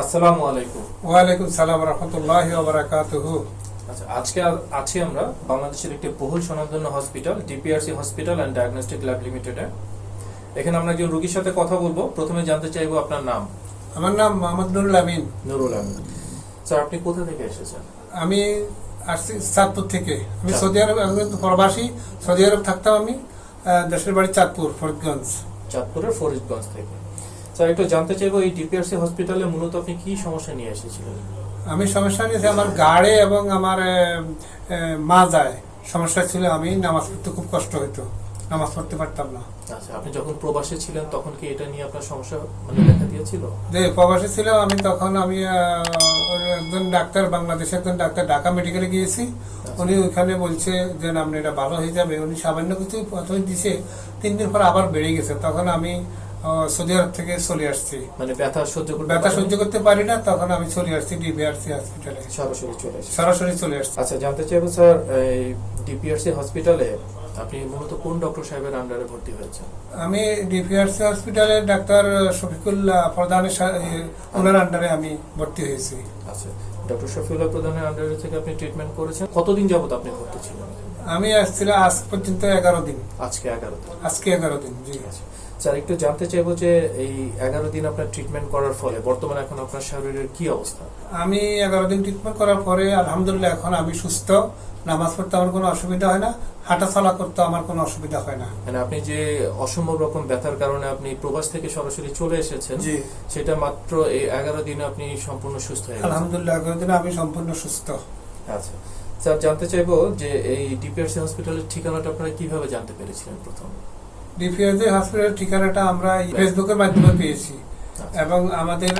আসসালামু আলাইকুম। ওয়ালাইকুম সালাম রহমতুল্লাহ বারাকাতুহু। আচ্ছা আজকে আছি আমরা বাংলাদেশের একটি বহুল স্বনামধন্য hospital DPRC hospital and diagnostic lab লিমিটেডে এখানে আমরা একজন রোগীর সাথে কথা বলব। প্রথমে জানতে চাইব আপনার নাম। আমার নাম মোহাম্মদ নুরুল আমিন। নুরুল আমিন। স্যার আপনি কোথা থেকে এসেছেন? আমি আসছি চাঁদপুর থেকে। আমি সৌদি আরব প্রবাসী। সৌদি আরব থাকতাম আমি দেশের বাড়ি চাঁদপুর ফরিদগঞ্জ। চাঁদপুরের ফরিদগঞ্জ থেকে। স্যার একটু জানতে চাইব এই ডিপিআরসি হসপিটালে মূলত আপনি কি সমস্যা নিয়ে এসেছিলেন? আমি সমস্যা নিয়েছি আমার গাড়ে এবং আমার সমস্যা ছিল আমি নামাজ পড়তে খুব কষ্ট হতো নামাজ পড়তে পারতাম না। আচ্ছা আপনি যখন প্রবাসে ছিলেন তখন কি এটা নিয়ে আপনার সমস্যা মানে দেখা দিয়েছিল? যে প্রবাসী ছিলাম আমি তখন আমি একজন ডাক্তার বাংলাদেশে একজন ডাক্তার ঢাকা মেডিকেলে গিয়েছি। উনি ওইখানে বলছে যে আপনি এটা ভালো হয়ে যাবে। উনি সামান্য কিছু প্রথমে দিছে তিন দিন পর আবার বেড়ে গেছে। তখন আমি সৌদি আরব থেকে চলে আসছি। মানে ব্যথা সহ্য করতে ব্যথা সহ্য করতে পারি না তখন আমি চলে আসছি ডিবিআরসি হসপিটালে। সরাসরি চলে এসেছেন সরাসরি চলে আসছি। আচ্ছা জানতে চাইব স্যার এই ডিপিআরসি হসপিটালে আপনি মূলত কোন ডক্টর সাহেবের আন্ডারে ভর্তি হয়েছেন? আমি ডিপিআরসি হসপিটালে ডাক্তার শফিকুল প্রধানের ওনার আন্ডারে আমি ভর্তি হয়েছি। আচ্ছা ডক্টর শফিউল্লাহ প্রধানের আন্ডারে থেকে আপনি ট্রিটমেন্ট করেছেন? কতদিন যাবত আপনি ভর্তি ছিলেন? আমি আসছিলাম আজ পর্যন্ত এগারো দিন। আজকে এগারো দিন। আজকে এগারো দিন জি। আচ্ছা। স্যার একটু জানতে চাইব যে এই এগারো দিন আপনার ট্রিটমেন্ট করার ফলে বর্তমানে এখন আপনার শরীরের কি অবস্থা? আমি এগারো দিন ট্রিটমেন্ট করার পরে আলহামদুলিল্লাহ এখন আমি সুস্থ। নামাজ পড়তে আমার কোনো অসুবিধা হয় না হাঁটা চলা করতে আমার কোনো অসুবিধা হয় না। মানে আপনি যে অসম্ভব রকম ব্যথার কারণে আপনি প্রবাস থেকে সরাসরি চলে এসেছেন জি। সেটা মাত্র এই এগারো দিনে আপনি সম্পূর্ণ সুস্থ আলহামদুলিল্লাহ এগারো দিনে আমি সম্পূর্ণ সুস্থ। আচ্ছা। স্যার, জানতে চাইব যে এই ডিপিআরসি হসপিটালের ঠিকানাটা আপনারা কীভাবে জানতে পেরেছিলেন প্রথম ডিপিআরসি হসপিটালের ঠিকানাটা আমরা ফেসবুকের মাধ্যমে পেয়েছি। এবং আমাদের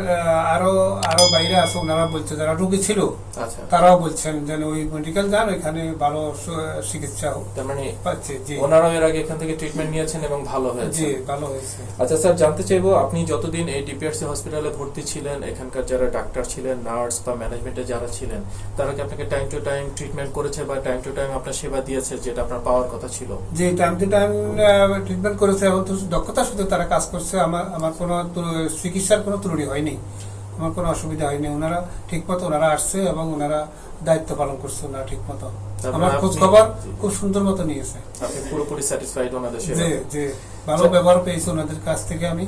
আরও আরও বাইরে আছে ওনারা বলছে যারা রুগী ছিল আচ্ছা। তারাও বলছেন যে ওই মেডিকেল যান ওইখানে ভালো চিকিৎসা মানে পাচ্ছে জি। ওনারাও এর আগে এখান থেকে ট্রিটমেন্ট নিয়েছেন এবং ভালো হয়েছে। জি ভালো হয়েছে। আচ্ছা স্যার জানতে চাইব আপনি যতদিন এই ডিপিআরসি হসপিটালে ভর্তি ছিলেন এখানকার যারা ডাক্তার ছিলেন নার্স বা ম্যানেজমেন্টে যারা ছিলেন তারা কি আপনাকে টাইম টু টাইম ট্রিটমেন্ট করেছে বা টাইম টু টাইম আপনার সেবা দিয়েছে যেটা আপনার পাওয়ার কথা ছিল? যে টাইম টু টাইম ট্রিটমেন্ট করেছে এবং দক্ষতার সাথে তারা কাজ করছে। আমার আমার কোনো চিকিৎসার কোনো ত্রুটি হয়নি। আমার কোনো অসুবিধা হয়নি। ওনারা ঠিক মতো ওনারা আসছে এবং ওনারা দায়িত্ব পালন করছে ওনারা ঠিক মতো আমার খোঁজ খবর খুব সুন্দর মতো নিয়েছে। পুরোপুরি স্যাটিসফাইড ওনাদের যে যে ভালো আচ্ছা। ব্যবহার পেয়েছে ওনাদের কাছ থেকে আমি।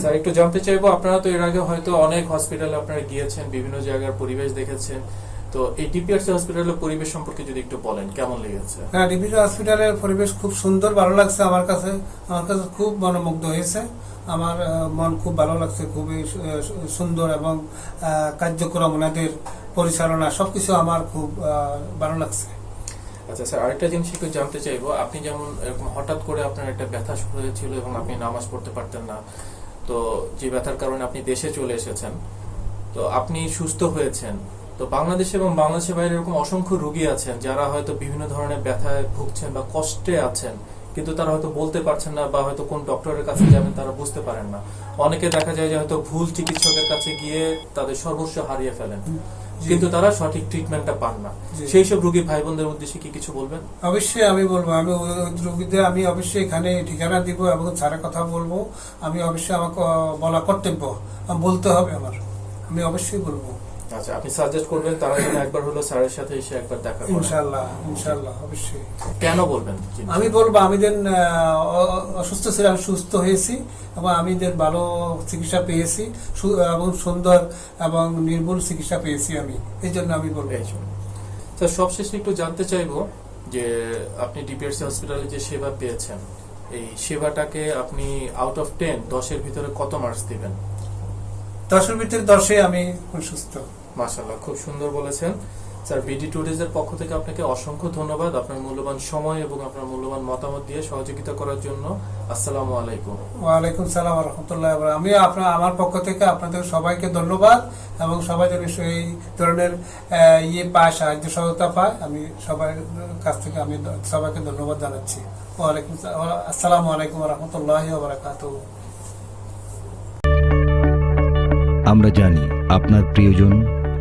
স্যার একটু জানতে চাইব আপনারা তো এর আগে হয়তো অনেক হসপিটালে আপনারা গিয়েছেন বিভিন্ন জায়গার পরিবেশ দেখেছেন। তো এই ডিপিআরসি হসপিটালের পরিবেশ সম্পর্কে যদি একটু বলেন কেমন লেগেছে? হ্যাঁ ডিবিজি হসপিটালের পরিবেশ খুব সুন্দর ভালো লাগছে আমার কাছে। আমার কাছে খুব মনোমুগ্ধ হয়েছে। আমার মন খুব ভালো লাগছে খুবই সুন্দর এবং কার্যক্রম ওনাদের পরিচালনা সবকিছু আমার খুব ভালো লাগছে। আচ্ছা স্যার আরেকটা জিনিস একটু জানতে চাইব। আপনি যেমন এরকম হঠাৎ করে আপনার একটা ব্যথা শুরু হয়েছিল এবং আপনি নামাজ পড়তে পারতেন না তো যে ব্যথার কারণে আপনি দেশে চলে এসেছেন তো আপনি সুস্থ হয়েছেন তো বাংলাদেশে এবং বাংলাদেশের বাইরে এরকম অসংখ্য রোগী আছেন যারা হয়তো বিভিন্ন ধরনের ব্যথায় ভুগছেন বা কষ্টে আছেন কিন্তু তারা হয়তো বলতে পারছেন না বা হয়তো কোন ডক্টরের কাছে যাবেন তারা বুঝতে পারেন না। অনেকে দেখা যায় যে হয়তো ভুল চিকিৎসকের কাছে গিয়ে তাদের সর্বস্ব হারিয়ে ফেলেন। কিন্তু তারা সঠিক ট্রিটমেন্টটা পান না। সেই সব রোগী ভাই বোনদের উদ্দেশ্যে কি কিছু বলবেন? অবশ্যই আমি বলব। আমি রোগীদের আমি অবশ্যই এখানে ঠিকানা দিব এবং স্যারের কথা বলব। আমি অবশ্যই আমাকে বলা কর্তব্য বলতে হবে আমার। আমি অবশ্যই বলব। আচ্ছা আপনি সাজেস্ট করবেন তারা যেন একবার হলো স্যারের সাথে এসে একবার দেখা করেন। ইনশাল্লাহ ইনশাল্লাহ অবশ্যই। কেন বলবেন আমি বলব আমি অসুস্থ ছিলাম সুস্থ হয়েছি এবং আমি ভালো চিকিৎসা পেয়েছি এবং সুন্দর এবং নির্ভুল চিকিৎসা পেয়েছি আমি। এই জন্য আমি বলব। এই জন্য। সবশেষে একটু জানতে চাইব যে আপনি ডিপিআরসি হসপিটালে যে সেবা পেয়েছেন এই সেবাটাকে আপনি আউট অফ টেন দশের ভিতরে কত মার্কস দিবেন? দশের ভিতরে দশে আমি সুস্থ। মাশাল্লাহ খুব সুন্দর বলেছেন। স্যার বিডি ট্যুরিজের পক্ষ থেকে আপনাকে অসংখ্য ধন্যবাদ আপনার মূল্যবান সময় এবং আপনার মূল্যবান মতামত দিয়ে সহযোগিতা করার জন্য। আসসালামু আলাইকুম। ওয়ালাইকুম সালাম রহমতুল্লাহ আমি আপনার আমার পক্ষ থেকে আপনাদের সবাইকে ধন্যবাদ এবং সবাই যেন এই ধরনের ইয়ে পায় সাহায্য সহায়তা পায় আমি সবার কাছ থেকে আমি সবাইকে ধন্যবাদ জানাচ্ছি। ওয়ালাইকুম সালাম আসসালামু আলাইকুম রহমতুল্লাহ বারাকাতুহ। আমরা জানি আপনার প্রিয়জন